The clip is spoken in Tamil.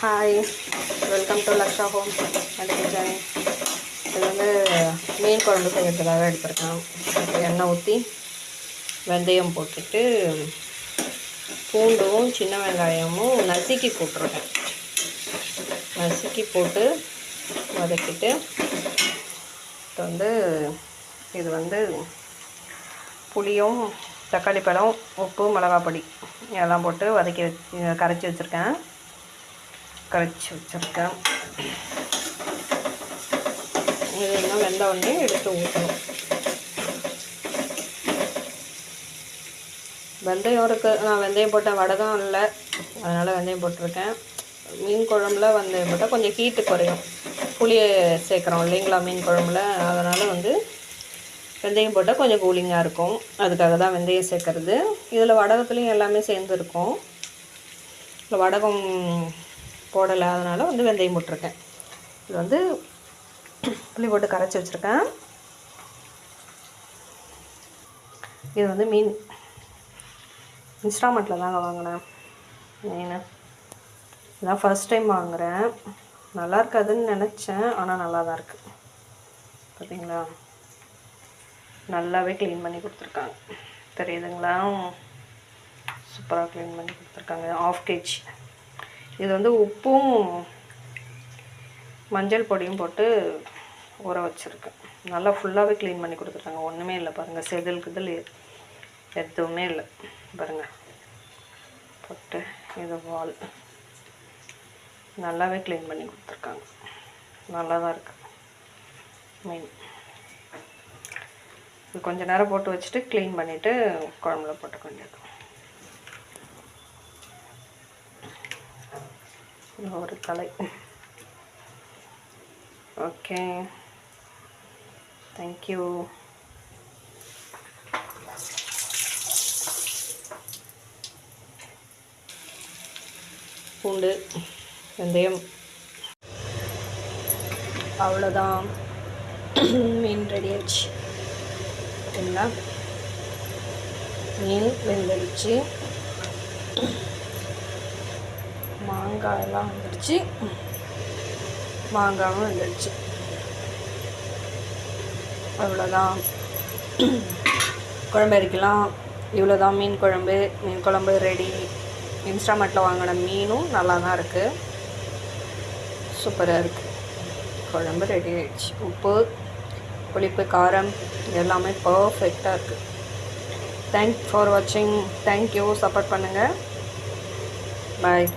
Hi welcome to Laksha home and kitchen இது வந்து மீன் குழம்பு செய்யறதுக்காக எடுத்திருக்கேன். இப்போ எண்ணெய் ஊற்றி வெந்தயம் போட்டுட்டு பூண்டும் சின்ன வெங்காயமும் நசுக்கி போட்டிருக்கேன். நசுக்கி போட்டு வதக்கிட்டு இப்போ வந்து இது வந்து புளியும் தக்காளி பழம் உப்பு மிளகாப்பொடி எல்லாம் போட்டு வதக்கி வச்சு கரைச்சி வச்சுருக்கேன். கரைச்சி வச்சுருக்கேன். இதெல்லாம் வெந்த உடனே எடுத்து ஊற்றணும் வெந்தயம் இருக்குது நான் வெந்தயம் போட்டேன் தான் இல்லை. அதனால் வெந்தயம் போட்டிருக்கேன். மீன் குழம்புல வெந்தயம் போட்டால் கொஞ்சம் ஹீட்டு குறையும். புளியை சேர்க்குறோம் இல்லைங்களா மீன் குழம்புல. அதனால் வந்து வெந்தயம் போட்டால் கொஞ்சம் கூலிங்காக இருக்கும். அதுக்காக தான் வெந்தயம் சேர்க்குறது. இதில் வடகத்துலேயும் எல்லாமே சேர்ந்துருக்கும். இல்லை வடகம் போடலை. அதனால் வந்து வெந்தயம் போட்டிருக்கேன். இது வந்து புளி போட்டு கரைச்சி வச்சுருக்கேன். இது வந்து மீன். இன்ஸ்டால்மெண்ட்டில் தாங்க வாங்கினேன். மீன். இதான் ஃபஸ்ட் டைம் வாங்குகிறேன் நல்லா இருக்காதுன்னு நினச்சேன். ஆனால் நல்லா தான் இருக்குது பார்த்தீங்களா நல்லாவே க்ளீன் பண்ணி கொடுத்துருக்காங்க. தெரியுதுங்களா? சூப்பராக க்ளீன் பண்ணி கொடுத்துருக்காங்க. ஆஃப் கேஜ் இது வந்து உப்பும் மஞ்சள் பொடியும் போட்டு ஊற வச்சுருக்கேன். நல்லா ஃபுல்லாகவே க்ளீன் பண்ணி கொடுத்துருக்காங்க ஒன்றுமே இல்லை. பாருங்கள் செதில் கிதில் எதுவுமே இல்லை. பாருங்கள் போட்டு இது வால் நல்லாவே க்ளீன் பண்ணி கொடுத்துருக்காங்க. நல்லா தான் இருக்குது மீன் இது கொஞ்ச நேரம் போட்டு வச்சுட்டு க்ளீன் பண்ணிவிட்டு குழம்புல போட்டுக்க வேண்டியது. ஒரு தலை. ஓகே தேங்க்யூ பூண்டு வெந்தயம். அவ்வளோதான் மீன் ரெடி ஆச்சு பார்த்தீங்களா மீன் வெந்தடிச்சு. மாங்காயெல்லாம் வந்துடுச்சு மாங்காயும் வந்துடுச்சு அவ்வளோதான். குழம்பு அரிக்கலாம். இவ்வளோதான். மீன் குழம்பு. மீன் குழம்பு ரெடி இன்ஸ்டாமெண்ட்டில் வாங்கின மீனும் நல்லா தான் இருக்குது சூப்பராக இருக்குது குழம்பு ரெடி ஆகிடுச்சு உப்பு புளிப்பு காரம் எல்லாமே பர்ஃபெக்டாக இருக்குது தேங்க் ஃபார் வாட்சிங் தேங்க்யூ சப்போர்ட் பண்ணுங்கள் பாய்